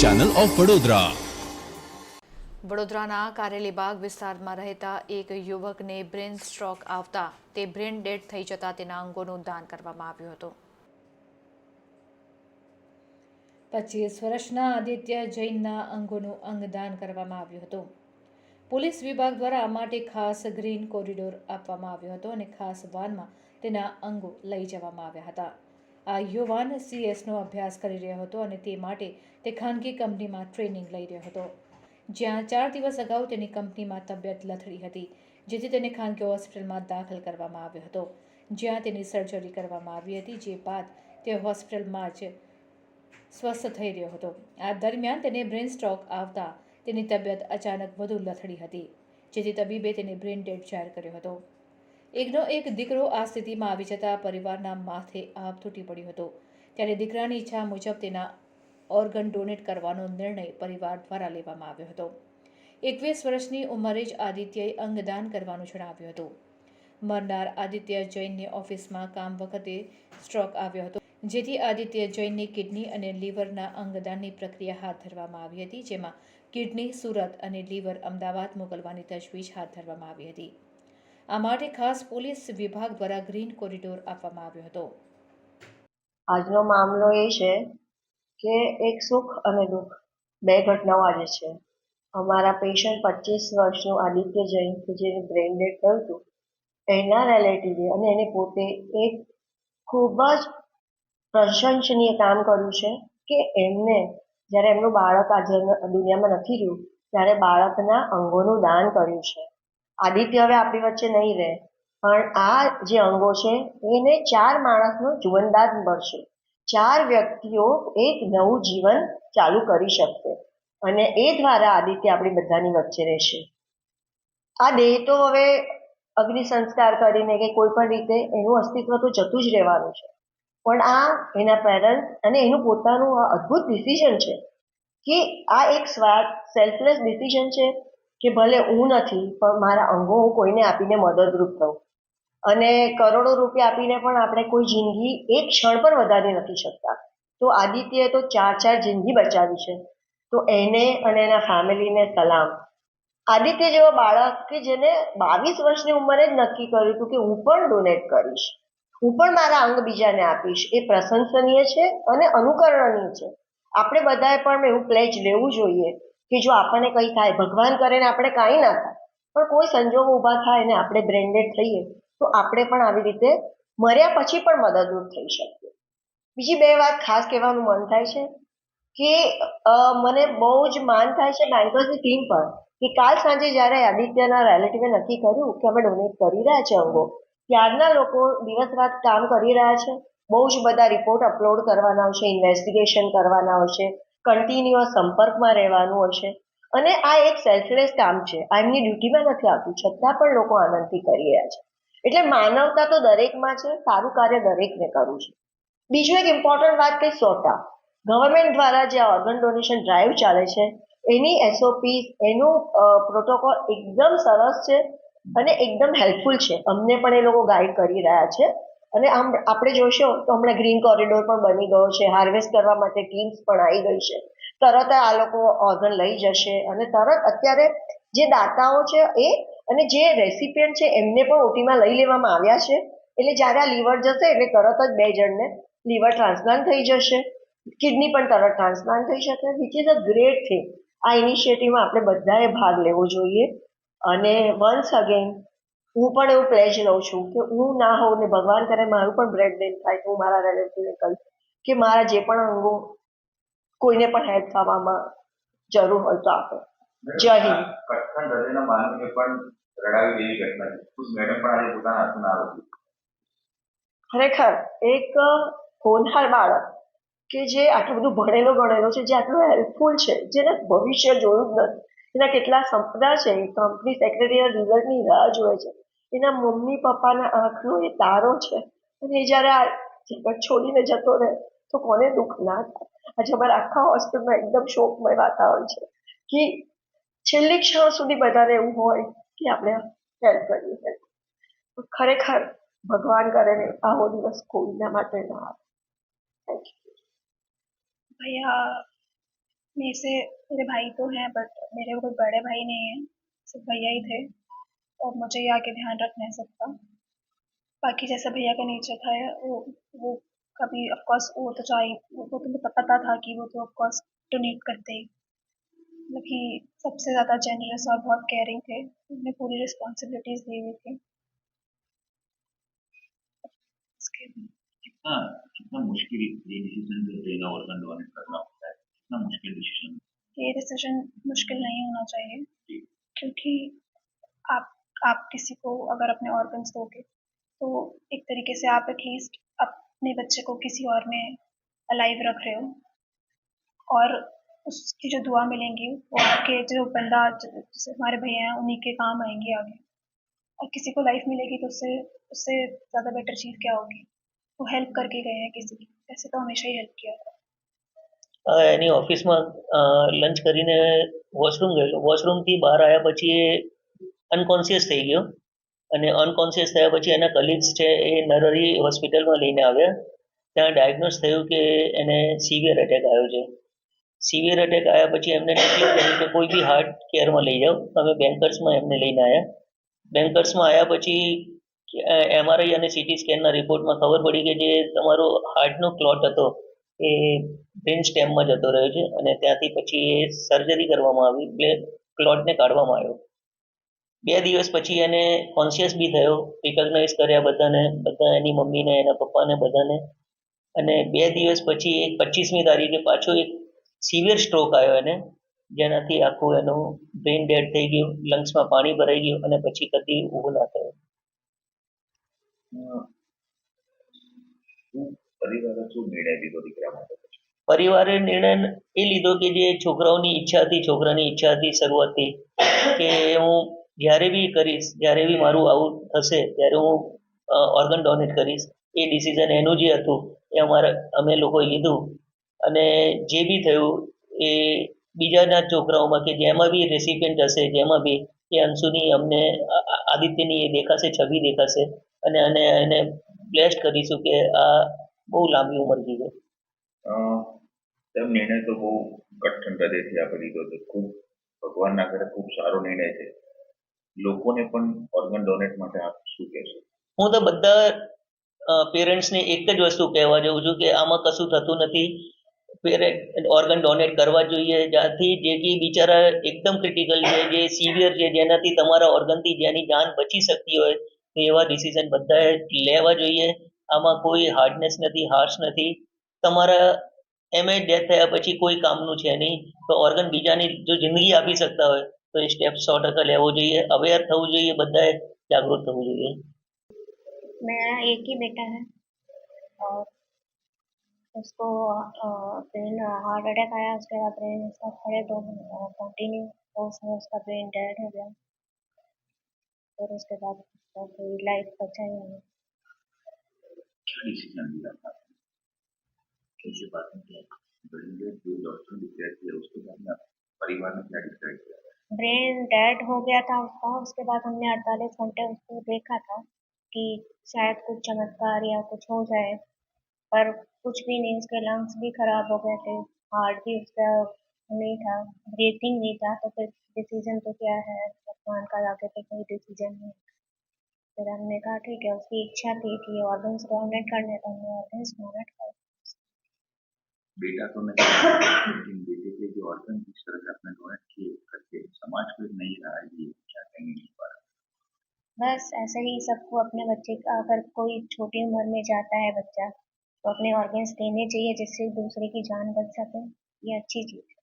Channel of Vadodara વડોદરાના કારેલીબાગ વિસ્તારમાં રહેતા એક યુવકને બ્રેન સ્ટ્રોક આવતા તે બ્રેન ડેડ થઈ જતા તેના અંગોનું દાન કરવામાં આવ્યું હતું. પચીસ વર્ષના આદિત્ય જૈનના અંગોનું અંગદાન કરવામાં આવ્યું હતું. પોલીસ વિભાગ દ્વારા આ માટે ખાસ ગ્રીન કોરિડોર આપવામાં આવ્યો હતો અને ખાસ વાનમાં તેના અંગો લઈ જવામાં આવ્યા હતા. આ યુવાન સીએસનો અભ્યાસ કરી રહ્યો હતો અને તે માટે તે ખાનગી કંપનીમાં ટ્રેનિંગ લઈ રહ્યો હતો. જ્યાં ચાર દિવસ અગાઉ તેની કંપનીમાં તબિયત લથડી હતી, જેથી તેને ખાનગી હોસ્પિટલમાં દાખલ કરવામાં આવ્યો હતો. જ્યાં તેની સર્જરી કરવામાં આવી હતી, જે બાદ તે હોસ્પિટલમાં જ સ્વસ્થ થઈ રહ્યો હતો. આ દરમિયાન તેને બ્રેન સ્ટ્રોક આવતા તેની તબિયત અચાનક વધુ લથડી હતી, જેથી તબીબે તેને બ્રેન ડેડ જાહેર કર્યો હતો. એકનો એક દીકરો આ સ્થિતિમાં આવી જતા પરિવારના માથે આપ તૂટી પડ્યો હતો. ત્યારે દીકરાની ઈચ્છા મુજબ તેના ઓર્ગન ડોનેટ કરવાનો નિર્ણય પરિવાર દ્વારા લેવામાં આવ્યો હતો. એકવીસ વર્ષની ઉંમરે જ આદિત્યએ અંગદાન કરવાનું જણાવ્યું હતું. મરનાર આદિત્ય જૈનની ઓફિસમાં કામ વખતે સ્ટ્રોક આવ્યો હતો, જેથી આદિત્ય જૈનની કિડની અને લીવરના અંગદાનની પ્રક્રિયા હાથ ધરવામાં આવી હતી, જેમાં કિડની, સુરત અને લીવર અમદાવાદ મોકલવાની તજવીજ હાથ ધરવામાં આવી હતી. આ માટે ખાસ પોલીસ વિભાગ દ્વારા ગ્રીન કોરિડોર આપવામાં આવ્યો હતો. આજનો મામલો એ છે કે એક સુખ અને દુઃખ બે ઘટનાઓ આજે છે. અમારા પેશન્ટ પચીસ વર્ષનું આદિત્ય જૈન કે જેને બ્રેઇન ડેડ થયું હતું, એના રિલેટિવે અને એને પોતે એક ખૂબ જ પ્રશંસનીય કામ કર્યું છે કે એમને જ્યારે એમનું બાળક આજે દુનિયામાં નથી રહ્યું, ત્યારે બાળકના અંગોનું દાન કર્યું છે. આદિત્ય હવે આપણી વચ્ચે નહીં રહે. પણ આ જે અંગો છે, એને ચાર માણસનું જીવનદાન મળશે. ચાર વ્યક્તિઓ એક નવું જીવન ચાલુ કરી શકશે. અને એ દ્વારા આદિત્ય આપણી બધાની વચ્ચે રહેશે. આ દેહ તો હવે અગ્નિ સંસ્કાર કરીને કે કોઈ પણ રીતે એનું અસ્તિત્વ તો જતું જ રહેવાનું છે. પણ આ એના પેરેન્ટ્સ અને એનું પોતાનું આ અદ્ભુત ડિસિઝન છે કે આ એક સ્વાર્થ સેલ્ફલેસ ડિસિઝન છે કે ભલે હું નથી, પણ મારા અંગો હું કોઈને આપીને મદદરૂપ થઉં. અને કરોડો રૂપિયા આપીને પણ આપણે કોઈ જિંદગી એક ક્ષણ પણ વધારી નથી શકતા. તો આદિત્યએ તો ચાર ચાર જિંદગી બચાવી છે. તો એને અને એના ફેમિલીને સલામ. આદિત્ય જેવો બાળક કે જેને બાવીસ વર્ષની ઉંમરે જ નક્કી કર્યું હતું કે હું પણ ડોનેટ કરીશ. હું પણ મારા અંગ બીજાને આપીશ. એ પ્રશંસનીય છે અને અનુકરણનીય છે. આપણે બધાએ પણ એવું પ્લેજ લેવું જોઈએ. કે જો આપણને કંઈ થાય, ભગવાન કરે ને આપણે કાંઈ ના થાય, પણ કોઈ સંજોગો ઊભા થાય ને આપણે બ્રેન્ડેડ થઈએ, તો આપણે પણ આવી રીતે મર્યા પછી પણ મદદરૂપ થઈ શકીએ. બીજી બે વાત ખાસ કહેવાનું મન થાય છે કે મને બહુ જ માન થાય છે બેંકર્સની ટીમ પર કે કાલ સાંજે જ્યારે આદિત્યના રિલેટિવે નક્કી કર્યું કે અમે ડોનેટ કરી રહ્યા છે અંગો, ત્યારના લોકો દિવસ રાત કામ કરી રહ્યા છે, બહુ જ બધા રિપોર્ટ અપલોડ કરવાના હોય છે ઇન્વેસ્ટિગેશન કરવાના હોય છે કન્ટિન્યુઅસ સંપર્કમાં રહેવાનું હશે. અને આ એક સેલ્ફલેસ કામ છે. આ એમની ડ્યુટીમાં નથી આવતું. છતાં પણ લોકો આનંદથી કરી રહ્યા છે. એટલે માનવતા તો દરેકમાં છે. સારું કાર્ય દરેકને કરવું છે. બીજું એક ઇમ્પોર્ટન્ટ વાત કે સોટા ગવર્મેન્ટ દ્વારા જે ઓર્ગન ડોનેશન ડ્રાઈવ ચાલે છે, એની એસઓપી એનું પ્રોટોકોલ એકદમ સરસ છે અને એકદમ હેલ્પફુલ છે. અમને પણ એ લોકો ગાઈડ કરી રહ્યા છે. અને આમ આપણે જોશો તો હમણાં ગ્રીન કોરિડોર પણ બની ગયો છે. હાર્વેસ્ટ કરવા માટે ટીમ્સ પણ આવી ગઈ છે. તરત આ લોકો ઓર્ગન લઈ જશે અને તરત અત્યારે જે દાતાઓ છે એ અને જે રેસિપિયન્ટ છે એમને પણ ઓટીમાં લઈ લેવામાં આવ્યા છે. એટલે જ્યારે આ લીવર જશે એટલે તરત જ બે જણને લીવર ટ્રાન્સપ્લાન્ટ થઈ જશે. કિડની પણ તરત ટ્રાન્સપ્લાન્ટ થઈ શકે. Which is a great thing આ ઇનિશિયેટિવમાં આપણે બધાએ ભાગ લેવો જોઈએ. અને વન્સ અગેન હું પણ એવું પ્લેજ લઉં છું કે હું ના હોઉં ને ભગવાન કરે મારું પણ બ્રેડ ડેન થાય તો હું મારા રિલેટિવને કહીશ કે મારા જે પણ અંગો કોઈને પણ હેલ્પ થવામાં જરૂર હોય તો આપે. જય હિન્દ. કટખણ હૃદયના માનવીને પણ રડાવી દેવી ઘટના છે મેડમ પણ આજે પોતાના હાથમાં આરોપી ખરેખર એક હોનહાર બાળક કે જે આટલું બધું ભણેલો ગણેલો છે જે આટલું હેલ્પફુલ છે જેને ભવિષ્ય જોયું જ નથી. એના કેટલા સંપદા છે કંપની સેક્રેટરી રિઝલ્ટની રાહ જોવે છે. એના મમ્મી પપ્પાના આંખનો એ તારો છે અને એ જ્યારે આ જગત છોડીને જતો રહે તો કોને દુઃખ ના થાય આજે અમારા આખા હોસ્પિટલમાં એકદમ શોકમય વાતાવરણ છે કે છેલ્લી ક્ષણ સુધી બધાને એવું હોય કે આપણે હેલ્પ કરીએ help. ખરેખર ભગવાન કરે ને આવો દિવસ કોઈના માટે ના આવે થેન્ક યુ भैया मेरे से मेरे भाई तो हैं बट मेरे कोई बड़े भाई नहीं हैं सिर्फ भैया ही थे और मुझे ये आके ध्यान रखना है सबका। बाकी जैसा भैया का नेचर था वो वो कभी ऑफकोर्स वो तो चाहे वो तो मुझे पता था कि वो तो ऑफकोर्स डोनेट करते ही मतलब कि सबसे ज़्यादा जेनरस और बहुत केयरिंग थे उन्हें पूरी रिस्पॉन्सिबिलिटीज़ दी हुई थी। कितना कितना मुश्किल ये डिसीज़न जो लेना ऑर्गन डोनेट करना होता है कितना मुश्किल डिसीज़न ये डिसीज़न मुश्किल नहीं होना चाहिए क्योंकि आप आप किसी को अगर अपने ऑर्गन्स दोगे तो एक तरीके से आप एटलीस्ट अपने बच्चे को किसी और में अलाइव रख रहे हो और उसकी जो दुआ मिलेंगी वो आपके जो बंदा ज- जैसे हमारे भैया हैं उन्हीं के काम आएंगे आगे और किसी को लाइफ मिलेगी तो उससे उससे ज़्यादा बेटर चीज़ क्या होगी वो हेल्प करके गए हैं किसी की ऐसे तो हमेशा ही हेल्प किया था અ, એની ઓફિસમાં લંચ કરીને વોશરૂમ ગયેલો વોશરૂમથી બહાર આવ્યા પછી એ અનકોન્શિયસ થઈ ગયો. અને અનકોન્શિયસ થયા પછી એના કલીગ્સ છે એ નરરી હોસ્પિટલમાં લઈને આવ્યા. ત્યાં ડાયગ્નોસ થયું કે એને સિવિયર એટેક આવ્યો છે. સિવિયર એટેક આવ્યા પછી એમને નક્કી કર્યું કે કોઈ બી હાર્ટ કેરમાં લઈ જાઓ. અમે બેન્કર્સમાં એમને લઈને આવ્યા. બેન્કર્સમાં આવ્યા પછી એમઆરઆઈ અને સીટી સ્કેનના રિપોર્ટમાં ખબર પડી કે જે તમારો હાર્ટનો ક્લોટ હતો એ બ્રેન સ્ટેમમાં જતો રહ્યો છે. અને ત્યાંથી પછી એ સર્જરી કરવામાં આવી એટલે ક્લોટને કાઢવામાં આવ્યો. બે દિવસ પછી એને કોન્શિયસ બી થયો રિકગ્નાઇઝ કર્યા બધાને બધા એની મમ્મીને એના પપ્પાને બધાને. અને બે દિવસ પછી એક પચીસમી તારીખે પાછો એક સિવિયર સ્ટ્રોક આવ્યો એને જેનાથી આખું એનું બ્રેન ડેડ થઈ ગયું લંગ્સમાં પાણી ભરાઈ ગયું અને પછી કદી ઊભો ના થયો? પરિવારે નિર્ણય એ લીધો કે જે છોકરાઓની ઈચ્છા હતી છોકરાની ઈચ્છા હતી શરૂઆતથી કે હું જ્યારે બી કરીશ, જ્યારે બી મારું આવું થશે, ત્યારે હું ઓર્ગન ડોનેટ કરીશ. એ ડિસિઝન એનું જે હતું, એ અમારા, અમે લોકોએ લીધું. અને જે બી થયું, એ બીજાના છોકરાઓમાં કે જેમાં બી રેસિપિયન્ટ હશે, જેમાં બી એ અંશુની અમને આદિત્યની એ દેખાશે, છબી દેખાશે, અને અને એને બ્લેસ્ટ કરીશું કે આ બહુ લાંબી ઉંમર જીવે. નિર્ણય તો બહુ કઠણ હૃદયથી આપી લીધો છે ખૂબ ભગવાનના ઘરે ખૂબ સારો નિર્ણય છે. લોકોને પણ ઓર્ગન ડોનેટ માટે આપ શું કહેશો? હું તો બધા પેરેન્ટ્સને એક જ વસ્તુ કહેવા જાઉં છું કે આમાં કશું થતું નથી. ઓર્ગન ડોનેટ કરવા જોઈએ, જ્યાંથી જે કે બિચારા એકદમ ક્રિટિકલ છે, જે સિવિયર છે, જેનાથી તમારા ઓર્ગનથી જેની જાન બચી શકતી હોય, તો એવા ડિસિઝન બધાએ લેવા જોઈએ. આમાં કોઈ હાર્ડનેસ નથી હાર્શ નથી. તમારા એમએ ડેથ થયા પછી કોઈ કામનું છે નહીં. તો ઓર્ગન બીજાની જો જિંદગી આપી શકતા હોય તો એ સ્ટેપ સો ટકા લેવો જોઈએ અવેર થવું જોઈએ બધાએ જાગૃત થવું જોઈએ मेरा एक ही बेटा है और उसको ब्रेन हार्ट अटैक आया उसके बाद ब्रेन उसका खड़े दो कंटिन्यू तो उसमें उसका ब्रेन डेड हो गया फिर उसके बाद उसका कोई लाइफ बचा ही नहीं क्या डिसीजन लिया था आपने? कैसे बात किया बड़े जो डॉक्टर ने डिसाइड किया उसके बाद में आप- परिवार ने क्या डिसाइड किया ब्रेन डेड हो गया था उसका। उसके बाद हमने अड़तालीस घंटे उसको देखा था कि शायद कुछ चमत्कार या कुछ हो जाए। पर कुछ भी नहीं, उसके लंग्स भी खराब हो गए थे हार्ट भी उसका नहीं था ब्रीथिंग नहीं था। तो फिर डिसीज़न तो क्या है? भगवान का आगे पे कोई डिसीज़न नहीं। फिर हमने कहा, ठीक है, उसकी इच्छा थी कि ऑर्गन्स डोनेट करने तो हमने ऑर्गन्स डोनेट कर। बेटा तो नहीं लेकिन बेटे के जो ऑर्गन जिस तरह से अपने डोनेट किए करके समाज को नई राह दी क्या कहेंगे इस बार बस ऐसे ही सबको अपने बच्चे का, अगर कोई छोटी उम्र में जाता है बच्चा तो अपने ऑर्गन्स देने चाहिए जिससे दूसरे की जान बच सके, ये अच्छी चीज़ है।